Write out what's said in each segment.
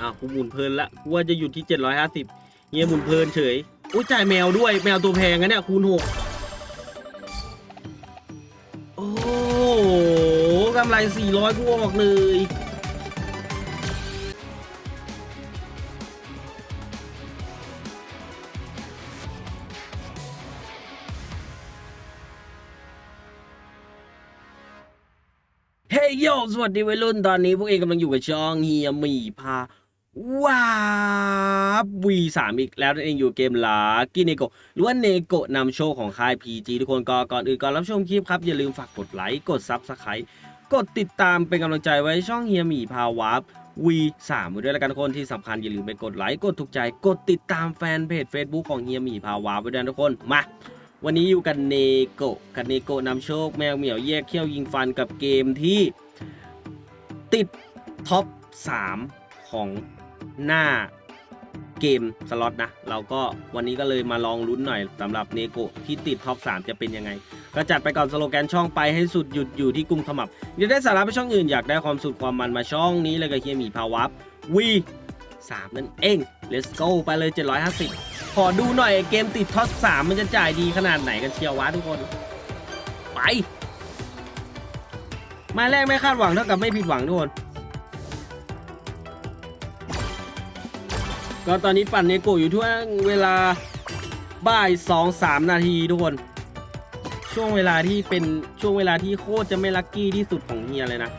อ้าวกูหมุนเพลินละกูว่าจะอยู่ที่ 750เฮียหมุนเพลินเฉยอุ้ยจ่ายแมวด้วยแมวตัวแพงนะเนี่ยคูณหกโอ้โหกำไร 400กูออกเลยเฮ้ยโยสวัสดีวัยรุ่นตอนนี้พวกเองกำลังอยู่กับช่องเฮียหมีพา ว้าวีสามอีกแล้วนั่นเองอยู่เกมลากินเนโกหรือว่าเนโกนำโชว์ของค่าย PG ทุกคนก็ก่อนอื่นก่อนรับชมคลิปครับ อย่าลืมฝากกดไลค์ กดซับสไครต์กดติดตามเป็นกำลังใจไว้ช่องเฮียหมีพาวาร์ปวีสามด้วยแล้วกันทุกคนที่สำคัญอย่าลืมไปกดไลค์ กดถูกใจ กดติดตามแฟนเพจ Facebook ของเฮียหมีพาวาร์ไว้ด้วยนะทุกคนมาวันนี้อยู่กันเนโกกันเนโกนำโชคแมวเหมียวแยกเขี้ยวยิงฟันกับเกมที่ติดท็อป3ของ หน้าเกมสล็อตนะ เราก็วันนี้ก็เลยมาลองลุ้นหน่อยสำหรับเนโกที่ติดท็อป 3 จะเป็นยังไง ก็จัดไปก่อนสโลแกนช่องไปให้สุดหยุดอยู่ที่กลุ่มขมับอยากได้สาระไปช่องอื่นอยากได้ความสุขความมันมาช่องนี้เลยกับเฮียหมีพาวับวีสามนั่นเอง let's go ไปเลย 750 ขอดูหน่อยเกมติดท็อป 3 มันจะจ่ายดีขนาดไหนกันเชียววะทุกคน ไปไม้แรกไม่คาดหวังเท่ากับไม่ผิดหวังทุกคน ก็ตอนนี้ปั่นเนโกอยู่ทั่วเวลาบ่ายสองสามนาทีทุกคน ช่วงเวลาที่เป็นช่วงเวลาที่โคตรจะไม่ลัคกี้ที่สุดของเฮียเลยนะ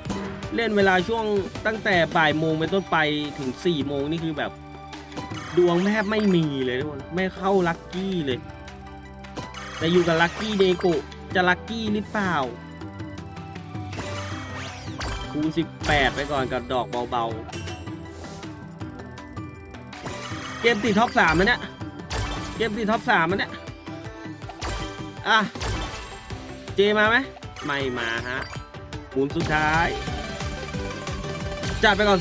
เล่นเวลาช่วงตั้งแต่บ่ายโมงเป็นต้นไปถึง4ี่โมงนี่คือแบบ ดวงแทบไม่มีเลยทุกคนไม่เข้าลัคกี้เลย แต่อยู่กับลัคกี้เนโกจะลัคกี้หรือเปล่าคูณ18 ไปก่อนกับดอกเบาๆ เกมติดท็อป3มันเนี่ยเกมติดท็อป3มันเนี่ยอะเจมาไหมไม่มาฮะหมุนสุดท้ายจัดไปก่อน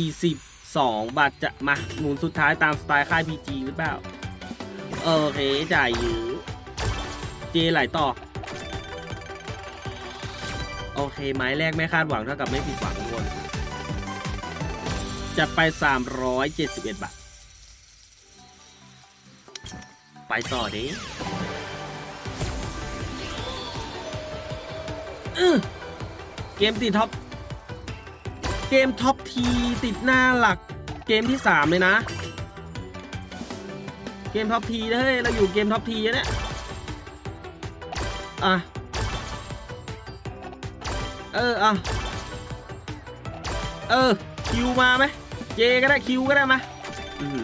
242 บาทจะมาหมุนสุดท้ายตามสไตล์ค่าย PG หรือเปล่า โอเค จ่ายอยู่เจไหลต่อ โอเค ไม้แรกไม่คาดหวังเท่ากับไม่ผิดหวังทุกคนจัดไป 371 บาท ไปต่อดิอื้อเกมติดท็อป เกมท็อปทีติดหน้าหลัก เกมที่ 3 เลยนะ เกมท็อปทีเฮ้ยเราอยู่เกมท็อปทีเนี่ยอะ เอออะเออ คิวมาไหมเจก็ได้คิวก็ได้มา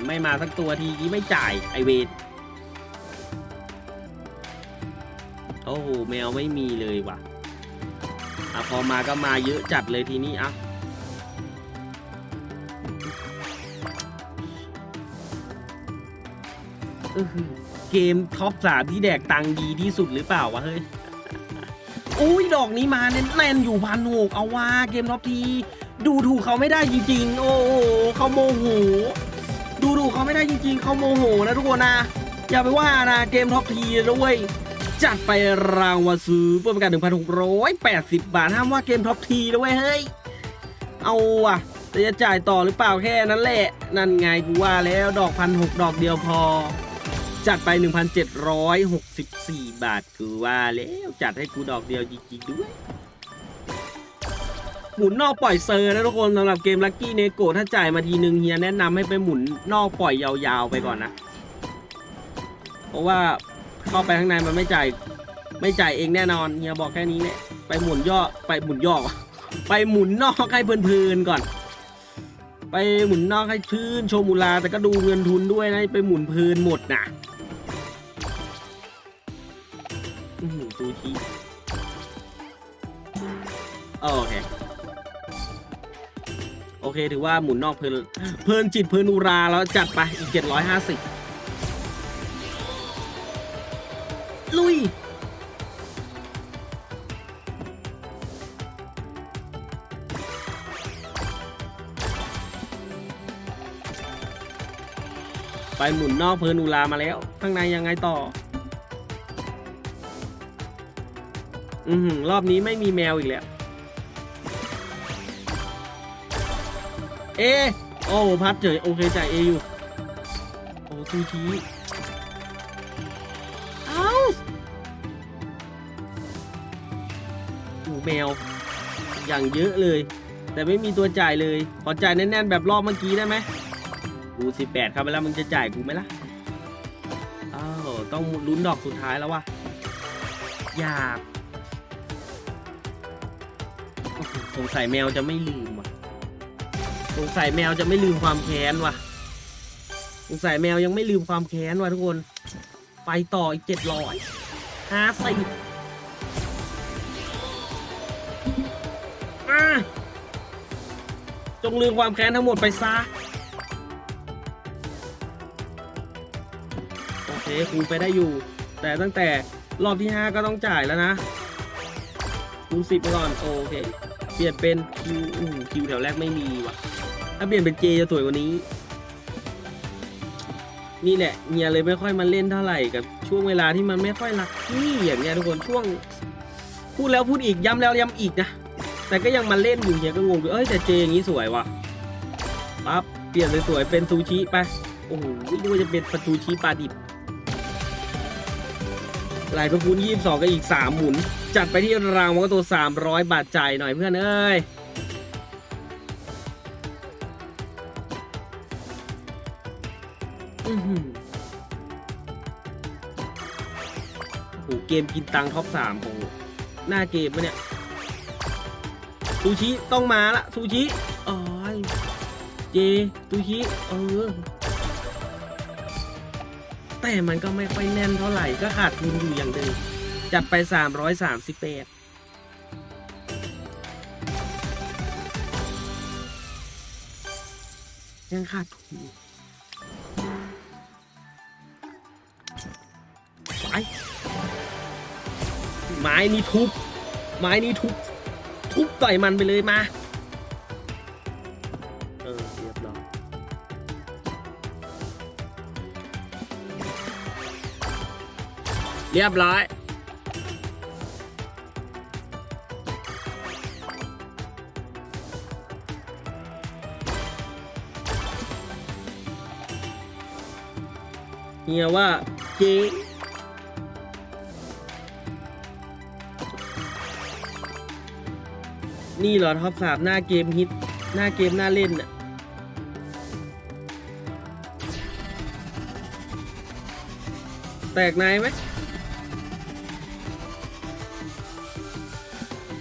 ไม่มาสักตัวทีนี้ไม่จ่ายไอเวน อ้โหแมวไม่มีเลยว่ะอะพอมาก็มาเยอะจัดเลยทีนี้อะเกมท็อปสามที่แดกตังดีที่สุดหรือเปล่าวะเฮ้ยอุ้ยดอกนี้มาแน่นๆอยู่พันหกเอาว่าเกมท็อปที ดูถูกเขาไม่ได้จริงๆ โอ้โหเขาโมโหดูถูกเขาไม่ได้จริงๆเขาโมโหนะทุกคนนะอย่าไปว่านะเกมท็อปทีด้วย จัดไปรางวัลซื้อเพื่อเป็นการ1,680 บาท ห้ามว่าเกมท็อปทีด้วยเฮ้ย เอาว่ะแต่จะจ่ายต่อหรือเปล่าแค่นั้นแหละ นั่นไงกูว่าแล้วดอกพันหกดอกเดียวพอ จัดไป 1,764 บาทคือว่าแล้วจัดให้กูดอกเดียวจริงๆด้วยหมุนนอกปล่อยเซอร์นะทุกคนสำหรับเกมลั c กี้เนโกถ้าจ่ายมาทีนึงเฮียแนะนำให้ไปหมุนนอกปล่อยยาวๆไปก่อนนะ เพราะว่า เข้าไปข้างในมันไม่จ่าย ไม่จ่ายเองแน่นอนเฮียบอกแค่นี้แหละไปหมุนย่อไปหมุนย่อ ไปหมุนนอกให้เพลินๆก่อน ไปหมุนนอกให้ชื่นชมูลาแต่ก็ดูเงินทุนด้วยนะไปหมุนเพลินหมดนะอื้อหือซูชิโอเคโอเค ถือว่าหมุนนอกเพลินเพลินจิตเพลินอุราแล้วจัดไปอีก750 ไปหมุนนอกเพลินอุรามาแล้ว ข้างในยังไงต่อ อือหือรอบนี้ไม่มีแมวอีกแล้ว เอ โอ้พัดเฉยโอเคจ่ายเออยู่ โอ้ซูชิเอ้าโอ้แมว อย่างเยอะเลย แต่ไม่มีตัวจ่ายเลย ขอจ่ายแน่นๆแบบรอบเมื่อกี้ได้ไหม กูสิบแปดครับไปแล้วมึงจะจ่ายกูไหมล่ะอ้าวต้องลุ้นดอกสุดท้ายแล้ววะอยากสงสัยแมวจะไม่ลืมว่ะสงสัยแมวจะไม่ลืมความแค้นว่ะสงสัยแมวยังไม่ลืมความแค้นว่ะทุกคน ไปต่ออีกเจ็ดร้อยห้าสิบมาจงลืมความแค้นทั้งหมดไปซะ คูไปได้อยู่ แต่ตั้งแต่รอบที่ 5 ก็ต้องจ่ายแล้วนะคูณสิบไปก่อนโอเค เปลี่ยนเป็นคิวอู้หูคิวแถวแรกไม่มีว่ะ ถ้าเปลี่ยนเป็นเจจะสวยกว่านี้ นี่แหละเฮียเลยไม่ค่อยมาเล่นเท่าไหร่กับช่วงเวลาที่มันไม่ค่อยรักที่อย่างเงี้ยทุกคนช่วง พูดแล้วพูดอีกย้ำแล้วย้ำอีกนะแต่ก็ยังมาเล่นอยู่เฮียก็งงอยู่เอ้ยแต่เจอย่างนี้สวยว่ะปั๊บเปลี่ยนเลยสวยเป็นซูชิไปโอ้โหไม่รู้ว่าจะเป็นปลาซูชิปลาดิบ ลายพระคุณยี่สิบสองก็อีกสามหมุน จัดไปที่รางวัลตัวสามร้อยบาทจ่ายหน่อยเพื่อนเอ้ยอือหือโอ้โหเกมกินตังค์ท็อปสามของหน้าเกมปะเนี่ย ซูชิ ต้องมาละซูชิอ๋อเจซูชิ เออ แต่มันก็ไม่ค่อยแน่นเท่าไหร่ก็ขาดทุนอยู่อย่างเดิมจัดไป 338ยังขาดทุนไม้ไม้นี้ทุบ ไม้นี้ทุบ ทุบต่อยมันไปเลยมา เรียบร้อย เฮียว่าเจ๊นี่เหรอท็อปสามหน้าเกมฮิต หน้าเกมหน้าเล่นน่ะแตกในไหม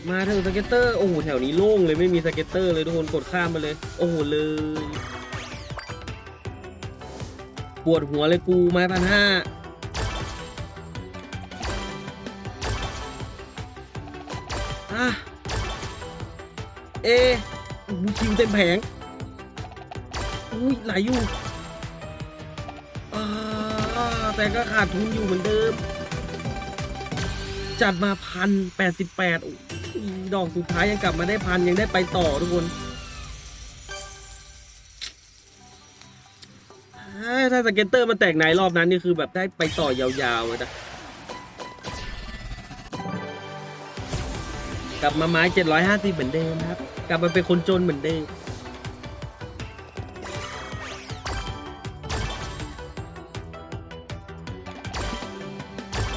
มาเถอะสเก็ตเตอร์ โอ้โห แถวนี้โล่งเลยไม่มีสเก็ตเตอร์เลยทุกคนกดข้ามไปเลย โอ้โห เลย ปวดหัวเลยกูไม้พันห้าอะเออคิวเต็มแผง อุ้ยไหลอยู่อ่าแต่ก็ขาดทุนอยู่เหมือนเดิม จัดมาพันแปดสิบแปด ดอกสุดท้ายยังกลับมาได้พันยังได้ไปต่อทุกคนถ้าสเก็ตเตอร์มันแตกในรอบนั้นนี่คือแบบได้ไปต่อยาวๆเลยนะกลับมาไม้750 เหมือนเดิมครับ กลับมาเป็นคนจนเหมือนเดิม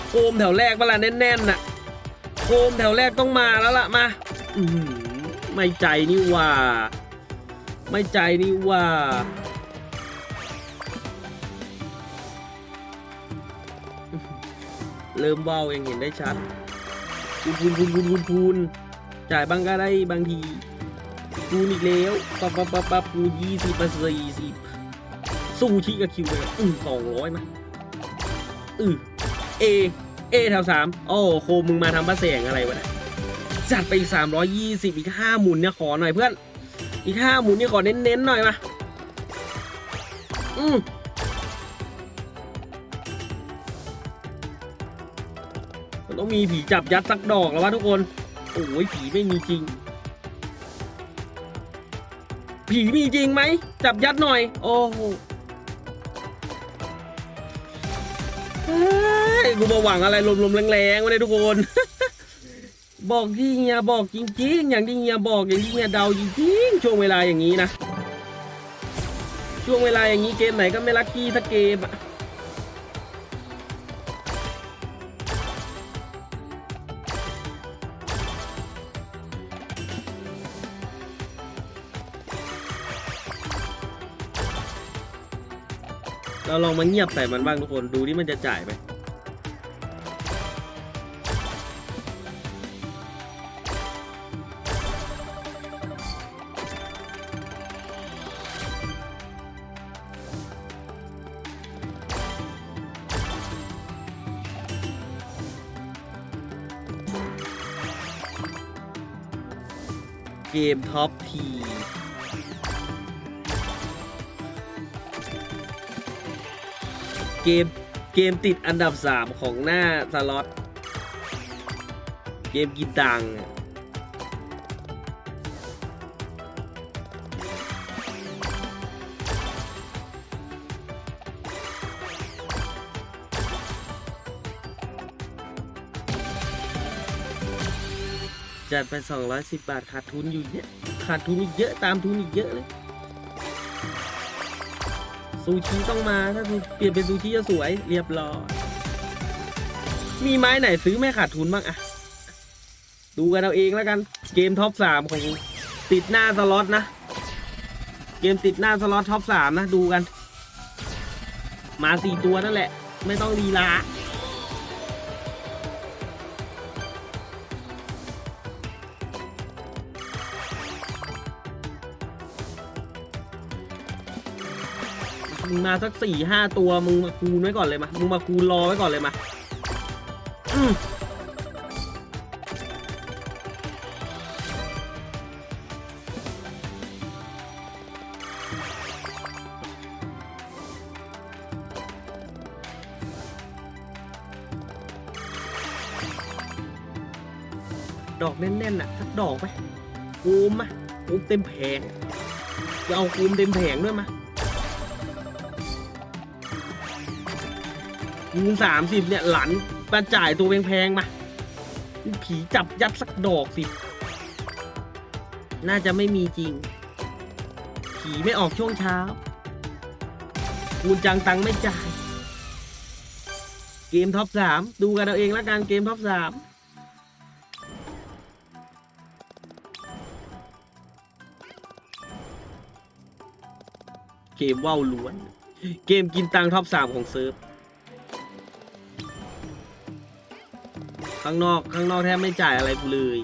โคมแถวแรกเวลาแน่นๆน่ะ โคมแถวแรกต้องมาแล้วล่ะมาไม่ใจนี่ว่า ไม่ใจนี่ว่าเริ่มเบาเองเห็นได้ชัดคูณคูณคูณคูณคูณคูณจ่ายบางก็ได้บางทีคูณอีกแล้วปั๊บปั๊บปั๊บปั๊บคูณยี่สิบมาสี่สิบสู้ชิกับคิวเลยอือสองร้อยมาอือเอ เอแถวสามโอ้โคมึงมาทำพระแสงอะไรวะเนี่ยจัดไปอีกสามร้อยยี่สิบอีกห้าหมุนเนี่ยขอหน่อยเพื่อน อีกห้าหมุนเนี่ยขอเน้นๆหน่อยมาอืมมันต้องมีผีจับยัดสักดอกแล้ววะทุกคน โอ้ยผีไม่มีจริง ผีมีจริงไหม จับยัดหน่อย โอ้ กูมาหวังอะไรลมๆแรงๆวะเนี่ยทุกคน บอกที่เฮียบอกจริง ๆ อย่างที่เฮียบอกอย่างที่เฮียเดาจริงๆช่วงเวลาอย่างนี้นะ ช่วงเวลาอย่างนี้เกมไหนก็ไม่ลัคกี้สักเกมอะเราลองมาเงียบใส่มันบ้างทุกคนดูที่มันจะจ่ายไหม เกมท็อปทีเกมเกมติดอันดับ 3 ของหน้าสล็อต เกมกินตังค์ จัดไป 210 บาทขาดทุนอยู่เยอะขาดทุนอีกเยอะตามทุนอีกเยอะเลยซูชิต้องมาถ้าเปลี่ยนเป็นซูชิจะสวยเรียบร้อยมีไม้ไหนซื้อไม่ขาดทุนบ้างอะดูกันเอาเองแล้วกัน เกมท็อปสามของติดหน้าสล็อตนะ เกมติดหน้าสล็อตท็อปสามนะ ดูกัน มาสี่ตัวนั่นแหละ ไม่ต้องลีลา มึงมาสักสี่ห้าตัวมึงมาคูณไว้ก่อนเลยมามึงมาคูณรอไว้ก่อนเลยมาอืมดอกแน่นๆน่ะสักดอกไหมคูมมะคูมเต็มแผงจะเอาคูมเต็มแผงด้วยมะคูณสามสิบเนี่ยหลันมาจ่ายตัวแพงๆมาผีจับยัดสักดอกสิ น่าจะไม่มีจริง ผีไม่ออกช่วงเช้าคูณจังตังไม่จ่าย เกมท็อปสามดูกันเอาเองล้วกันเกมท็อปสามเกมว่าวล้วน เกมกินตังท็อปสามของเซิร์ฟ ข้างนอกข้างนอกแทบไม่จ่ายอะไรกูเลย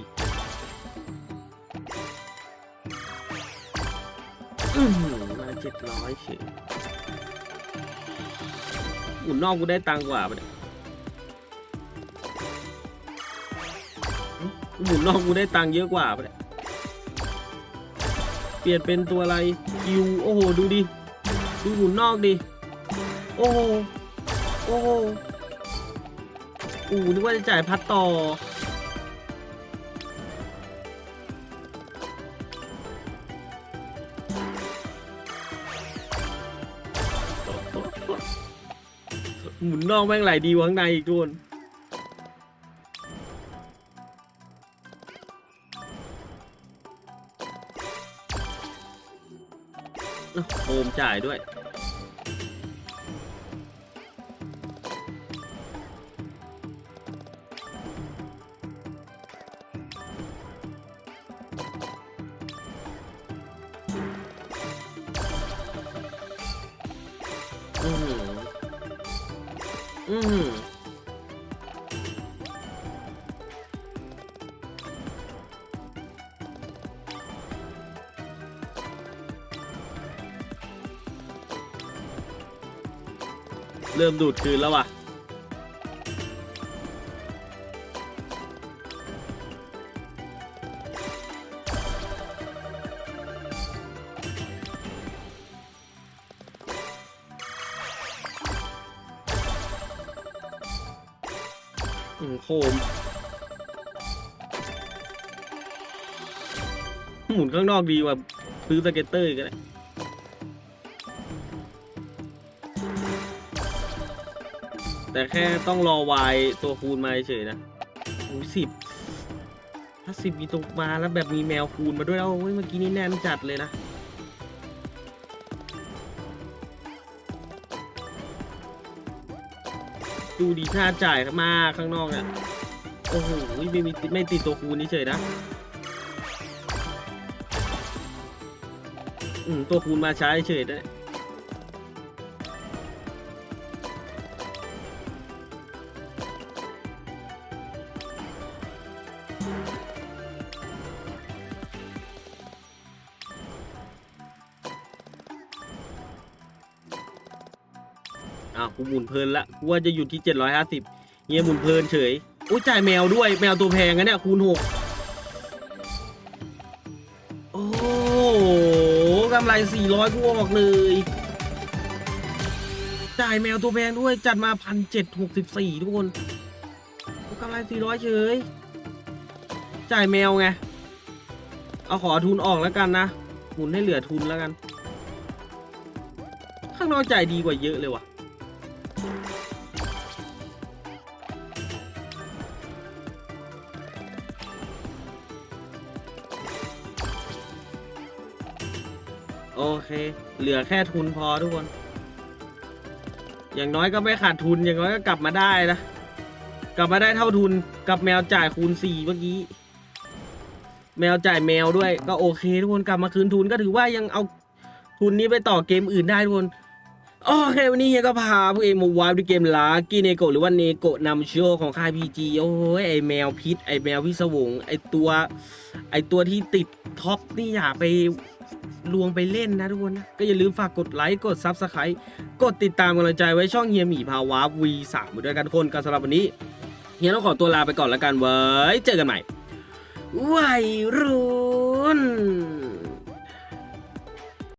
หือมาเจ็ดร้อยเฉยหมุนนอกกูได้ตังกว่าปะเนี่ยหึหมุนนอกกูได้ตังค์เยอะกว่าปะเนี่ยเปลี่ยนเป็นตัวอะไรคิวโอ้โห ดูดิ ดูหมุนนอกดิ โอ้โห โอ้โห อูนึกว่าจะจ่ายพัดต่อ หมุนนอกแม่งไหลดีกว่าข้างในอีกทุกคนโอมจ่ายด้วย อืมเริ่มดูดคืนแล้วว่ะ มหมุนข้างนอกดีกว่าซื้อสเก็ตเตอร์ก็ได้แต่แค่ต้องรอวายตัวคูณมาเฉยนะโอ้สิบถ้าสิบมีตกมาแล้วแบบมีแมวคูณมาด้วยแล้วเมื่อกี้นี่แน่นจัดเลยนะ ดูดีท่าจ่ายมากข้างนอกเนี่ยโอ้โหไม่มีไม่ติดตัวคูนี่เฉยนะอืมตัวคูณมาช้าเฉยนะ อ้าวกูหมุนเพลินละกูว่าจะหยุดที่ 750เฮียหมุนเพลินเฉยโอ้ยจ่ายแมวด้วยแมวตัวแพงนะเนี่ยคูณหกโอ้กำไร 400 กูออกเลย จ่ายแมวตัวแพงด้วยจัดมาพันเจ็ดหกสิบสี่ทุกคนกำไร 400 เฉย จ่ายแมวไง เอาขอทุนออกแล้วกันนะ หมุนให้เหลือทุนแล้วกัน ข้างนอกจ่ายดีกว่าเยอะเลยว่ะ โอเค เหลือแค่ทุนพอทุกคน อย่างน้อยก็ไม่ขาดทุน อย่างน้อยก็กลับมาได้นะ กลับมาได้เท่าทุน กับแมวจ่ายคูณสี่เมื่อกี้ แมวจ่ายแมวด้วยก็โอเค ทุกคนกลับมาคืนทุนก็ถือว่ายังเอาทุนนี้ไปต่อเกมอื่นได้ทุกคนโอเควันนี้เฮียก็พาพวกเองมาวายด้วยเกมลากีเนโกหรือว่าเนโกนำโชว์ของค่ายพีจีโอ้ยไอแมวพิษไอแมวพิศวงไอตัว ไอตัวที่ติดท็อปนี่อย่าไป ลวงไปเล่นนะทุกคนนะก็อย่าลืมฝากกดไลค์กดซับสไครต์กดติดตามกำลังใจไว้ช่องเฮียหมีพาวา V3 ไปด้วยกันทุกคนกันสำหรับวันนี้เฮียต้องขอตัวลาไปก่อนแล้วกันไว้เจอกันใหม่วัยรุ่น